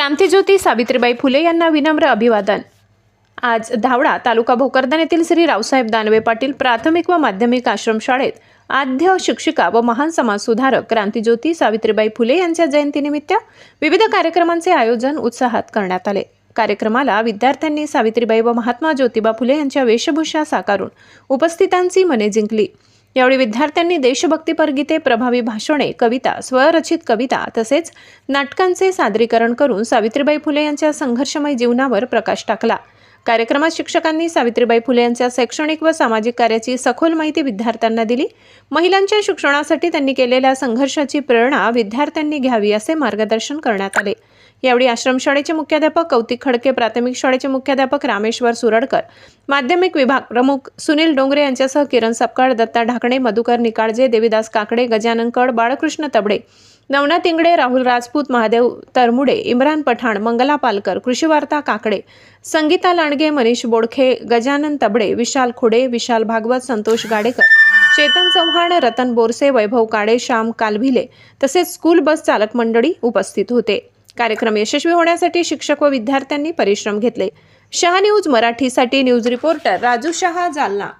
क्रांतीज्योती सावित्रीबाई फुले यांना विनम्र अभिवादन. आज धावडा तालुका भोकरदन येथील श्री रावसाहेब दानवे पाटील प्राथमिक व माध्यमिक आश्रमशाळेत आद्य शिक्षिका व महान समाजसुधारक क्रांतीज्योती सावित्रीबाई फुले यांच्या जयंतीनिमित्त विविध कार्यक्रमांचे आयोजन उत्साहात करण्यात आले. कार्यक्रमाला विद्यार्थ्यांनी सावित्रीबाई व महात्मा ज्योतिबा फुले यांच्या वेशभूषा साकारून उपस्थितांची मने जिंकली. यावेळी विद्यार्थ्यांनी देशभक्तीपर गीते प्रभावी भाषणे कविता स्वरचित कविता तसेच नाटकांचे सादरीकरण करून सावित्रीबाई फुले यांच्या संघर्षमय जीवनावर प्रकाश टाकला. कार्यक्रमात शिक्षकांनी सावित्रीबाई फुले यांच्या शैक्षणिक व सामाजिक कार्याची सखोल माहिती विद्यार्थ्यांना दिली. महिलांच्या शिक्षणासाठी त्यांनी केलेल्या संघर्षाची प्रेरणा विद्यार्थ्यांनी घ्यावी असे मार्गदर्शन करण्यात आले. यावेळी आश्रमशाळेचे मुख्याध्यापक कौतिक खडके प्राथमिक शाळेचे मुख्याध्यापक रामेश्वर सुरडकर माध्यमिक विभाग प्रमुख सुनील डोंगरे यांच्यासह किरण सपकाळ दत्ता ढाकणे मधुकर निकाळजे देवीदास काकडे गजानन कड बाळकृष्ण तबडे नवनाथ इंगडे राहुल राजपूत महादेव तरमुडे इम्रान पठाण मंगला पालकर कृषीवार्ता काकडे संगीता लांडगे मनीष बोडखे गजानन तबडे विशाल खुडे विशाल भागवत संतोष गाडेकर चेतन चव्हाण रतन बोरसे वैभव काळे श्याम कालभिले तसेच स्कूल बस चालक मंडळी उपस्थित होते. कार्यक्रम यशस्वी होण्यासाठी शिक्षक व विद्यार्थ्यांनी परिश्रम घेतले. शहा न्यूज मराठीसाठी न्यूज रिपोर्टर राजू शहा जालना.